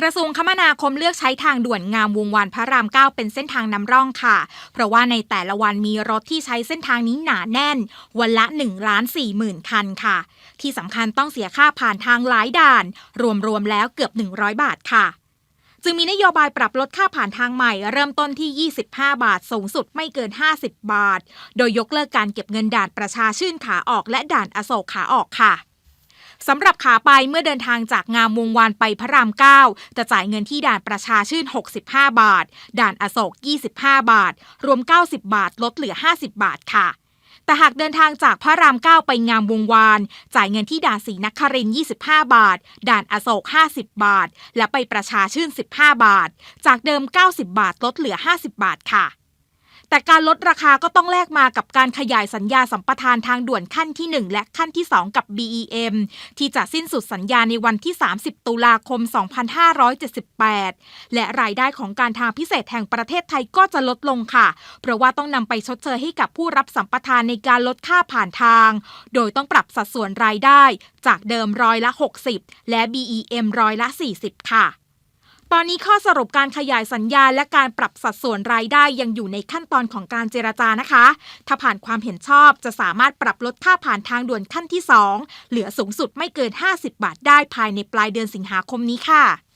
กระทรวงคมนาคมเลือกใช้ทางด่วนงามวงวานพระราม 9 เป็นเส้นทางนำร่องค่ะ เพราะว่าในแต่ละวันมีรถที่ใช้เส้นทางนี้หนาแน่น วันละ1ล้าน4หมื่นคันค่ะ ที่สำคัญต้องเสียค่าผ่านทางหลายด่าน รวมๆแล้วเกือบ 100 บาทค่ะจึงมีนโยบายปรับลดค่าผ่านทางใหม่ เริ่มต้นที่ 25 บาท สูงสุดไม่เกิน 50 บาท โดยยกเลิกการเก็บเงินด่านประชาชื่นขาออกและด่านอโศกขาออกค่ะ สำหรับขาไปเมื่อเดินทางจากงามวงวานไปพระราม 9 จะจ่ายเงินที่ด่านประชาชื่น 65 บาท ด่านอโศก 25 บาท รวม 90 บาท ลดเหลือ 50 บาทค่ะแต่หากเดินทางจากพระราม 9 ไปงามวงวาน จ่ายเงินที่ด่านศรีนครินทร์25 บาท ด่านอโศก 50 บาท และไปประชาชื่น 15 บาท จากเดิม 90 บาทลดเหลือ 50 บาทค่ะ แต่การลดราคาก็ต้องแลกมากับการขยายสัญญาสัมปทานทางด่วนขั้นที่ 1 และขั้นที่ 2 กับ BEM ที่จะสิ้นสุดสัญญาในวันที่ 30 ตุลาคม 2578 และรายได้ของการทางพิเศษแห่งประเทศไทยก็จะลดลงค่ะ เพราะว่าต้องนำไปชดเชยให้กับผู้รับสัมปทานในการลดค่าผ่านทาง โดยต้องปรับสัดส่วนรายได้ จากเดิมร้อยละ 60 และ BEM ร้อยละ 40 ค่ะ ตอนนี้ข้อสรุปการขยายสัญญาและการปรับสัดส่วนรายได้ยังอยู่ในขั้นตอนของการเจรจานะคะ ถ้าผ่านความเห็นชอบจะสามารถปรับลดค่าผ่านทางด่วนขั้นที่ 2 เหลือสูงสุดไม่เกิน 50 บาทได้ภายในปลายเดือนสิงหาคมนี้ค่ะ